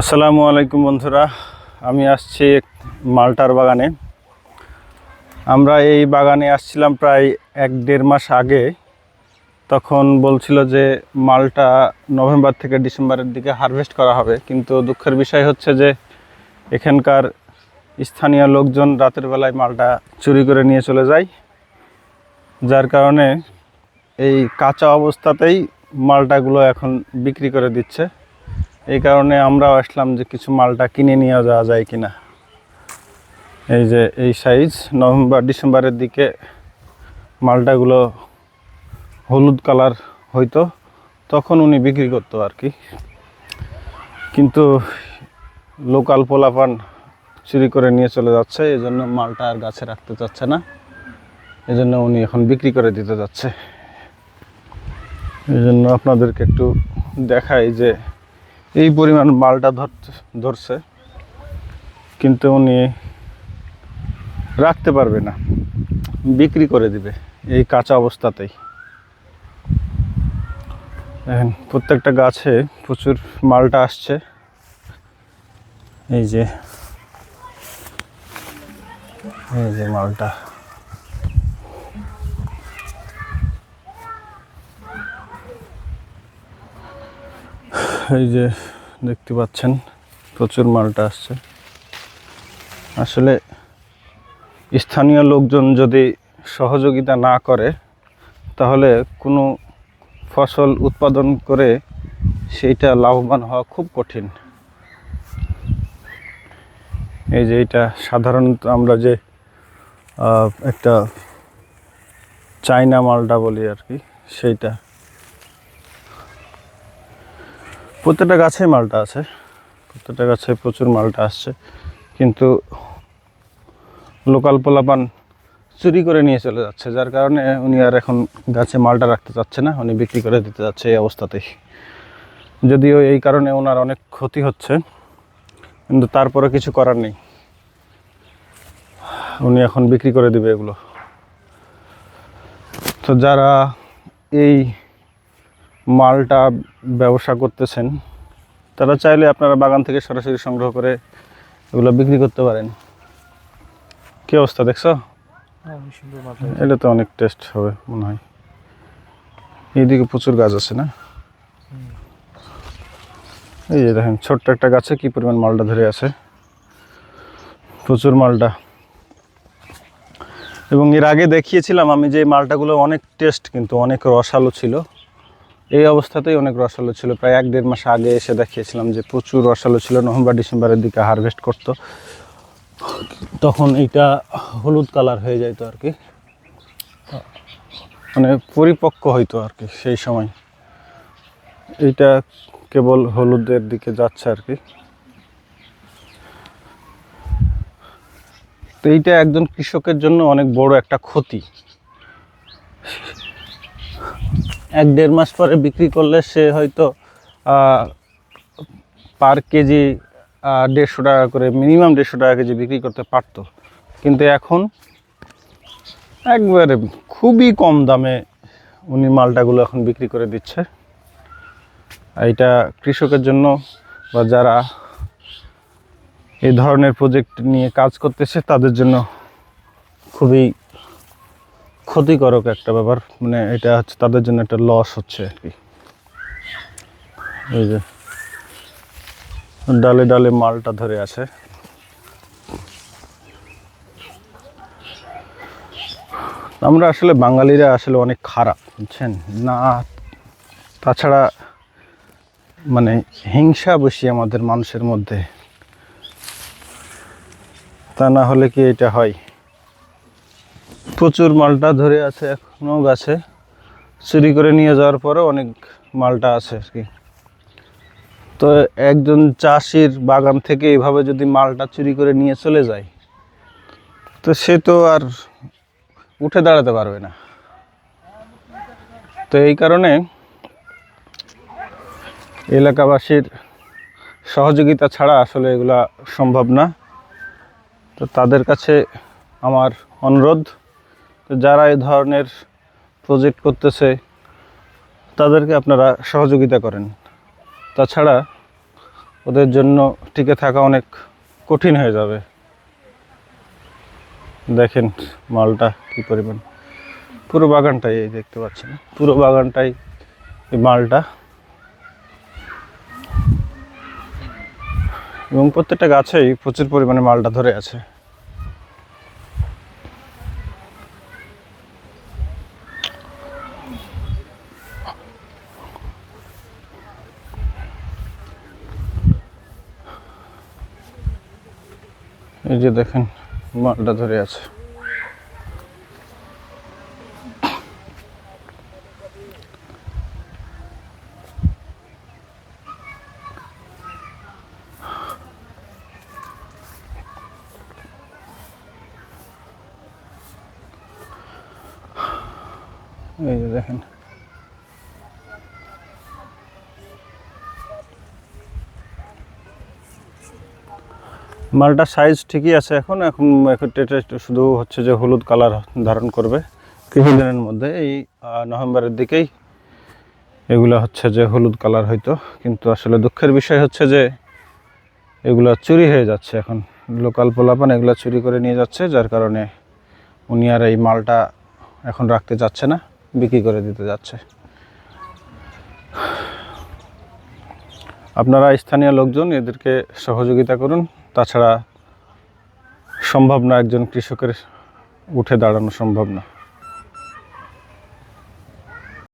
আসসালামু আলাইকুম বন্ধুরা, আমি আসছি মালটার বাগানে। আমরা এই বাগানে আসছিলাম প্রায় এক দেড় মাস আগে। তখন বলছিল যে মালটা নভেম্বর থেকে ডিসেম্বরের দিকে হারভেস্ট করা হবে। কিন্তু দুঃখের বিষয় হচ্ছে যে এখানকার স্থানীয় লোকজন রাতের বেলায় মালটা চুরি করে নিয়ে চলে যায়। যার কারণে এই কাঁচা অবস্থাতেই মালটাগুলো এখন বিক্রি করে দিচ্ছে। এই কারণে আমরাও আসলাম যে কিছু মালটা কিনে নিয়ে যাওয়া যায় কিনা। এই যে এই সাইজ নভেম্বর, ডিসেম্বরের দিকে মালটাগুলো হলুদ কালার হইতো, তখন উনি বিক্রি করতো আর কি। কিন্তু লোকাল পোলাপান চুরি করে নিয়ে চলে যাচ্ছে এই জন্য মালটা আর গাছে রাখতে চাচ্ছে না। এই জন্য উনি এখন বিক্রি করে দিতে যাচ্ছে। এই জন্য আপনাদেরকে একটু দেখাই যে এই পরিমাণ মালটা ধরছে। কিন্তু উনি রাখতে পারবে না। বিক্রি করে দিবে এই কাঁচা অবস্থাতেই। দেখেন, প্রত্যেকটা গাছে প্রচুর মালটা আসছে। এই যে এই যে মালটা। এই যে দেখতে পাচ্ছেন, প্রচুর মালটা আসছে। আসলে স্থানীয় লোকজন যদি সহযোগিতা না করে, তাহলে কোনো ফসল উৎপাদন করে সেইটা লাভবান হওয়া খুব কঠিন। এই যে এটা সাধারণত আমরা যে একটা চাইনা মালটা বলি আর কি, সেইটা। প্রত্যেকটা গাছে মালটা আছে। প্রত্যেকটা গাছে প্রচুর মালটা আসছে। কিন্তু লোকাল পোলাপান চুরি করে নিয়ে চলে যাচ্ছে, যার কারণে উনি আর এখন গাছে মালটা রাখতে চাচ্ছে না, উনি বিক্রি করে দিতে যাচ্ছে এই অবস্থাতেই। যদিও এই কারণে ওনার অনেক ক্ষতি হচ্ছে, কিন্তু তারপরে কিছু করার নেই। উনি এখন বিক্রি করে দিবে এগুলো। তো যারা এই মালটা ব্যবসা করতেছেন তারা চাইলে আপনারা বাগান থেকে সরাসরি সংগ্রহ করে এগুলো বিক্রি করতে পারেন। কি অবস্থা দেখছ? এটা তো অনেক টেস্ট হবে মনে হয়। এইদিকে প্রচুর গাছ আছে না? এই যে দেখেন ছোট্ট একটা গাছে কি পরিমাণ মালটা ধরে আছে। প্রচুর মালটা। এবং এর আগে দেখিয়েছিলাম আমি যে মালটাগুলো অনেক টেস্ট কিন্তু অনেক রসালো ছিল। এই অবস্থাতেই অনেক রসালো ছিল। প্রায় এক দেড় মাস আগে এসে দেখিয়েছিলাম যে প্রচুর রসালো ছিল। নভেম্বর, ডিসেম্বরের দিকে হারভেস্ট করতো। তখন এইটা হলুদ কালার হয়ে যাইতো আর কি। মানে পরিপক্ক হইতো আর কি সেই সময়। এইটা কেবল হলুদের দিকে যাচ্ছে আর কি। তো এইটা একজন কৃষকের জন্য অনেক বড় একটা ক্ষতি। এক দেড় মাস পরে বিক্রি করলে সে হয়তো পার কেজি দেড়শো টাকা করে মিনিমাম দেড়শো টাকা কেজি বিক্রি করতে পারতো। কিন্তু এখন একবারে খুবই কম দামে উনি মালটাগুলো এখন বিক্রি করে দিচ্ছে। এটা কৃষকের জন্য বা যারা এই ধরনের প্রজেক্ট নিয়ে কাজ করতেছে, তাদের জন্য খুবই ক্ষতিকারক একটা ব্যাপার। মানে এটা হচ্ছে তাদের জন্য একটা লস হচ্ছে আর কি। এই যে, ডালে ডালে মালটা ধরে আছে। আমরা আসলে বাঙালিরা আসলে অনেক খারাপ, বুঝছেন? না, তাছাড়া মানে হিংসা বেশি আমাদের মানুষের মধ্যে। তা না হলে কি এটা হয়? প্রচুর মালটা ধরে আছে এখনও গাছে। চুরি করে নিয়ে যাওয়ার পরেও অনেক মালটা আছে আর কি। তো একজন চাষির বাগান থেকে এভাবে যদি মালটা চুরি করে নিয়ে চলে যায়, তো সে তো আর উঠে দাঁড়াতে পারবে না। তো এই কারণে এলাকাবাসীর সহযোগিতা ছাড়া আসলে এগুলা সম্ভব না। তো তাদের কাছে আমার অনুরোধ। যারা এই ধরনের প্রজেক্ট করতেছে, তাদেরকে আপনারা সহযোগিতা করেন। তাছাড়া ওদের জন্য টিকে থাকা অনেক কঠিন হয়ে যাবে। দেখেন মালটা কি পরিমাণ। পুরো বাগানটাই এই দেখতে পাচ্ছেন। পুরো বাগানটাই এই মালটা। এবং প্রত্যেকটা গাছেই প্রচুর পরিমাণে মালটা ধরে আছে। এই যে দেখেন মালটা ধরে আছে এই যে দেখেন মালটার সাইজ ঠিকই আছে এখন এখন শুধু হচ্ছে যে হলুদ কালার ধারণ করবে। কিছুদিনের মধ্যে এই নভেম্বরের দিকেই এগুলো হচ্ছে যে হলুদ কালার হইতো। কিন্তু আসলে দুঃখের বিষয় হচ্ছে যে এগুলো চুরি হয়ে যাচ্ছে এখন। লোকাল পোলাপান এগুলো চুরি করে নিয়ে যাচ্ছে, যার কারণে উনি আর এই মালটা এখন রাখতে যাচ্ছে না, বিক্রি করে দিতে যাচ্ছে। আপনারা স্থানীয় লোকজন এদেরকে সহযোগিতা করুন। তাছাড়া সম্ভব না একজন কৃষকের উঠে দাঁড়ানো সম্ভব না।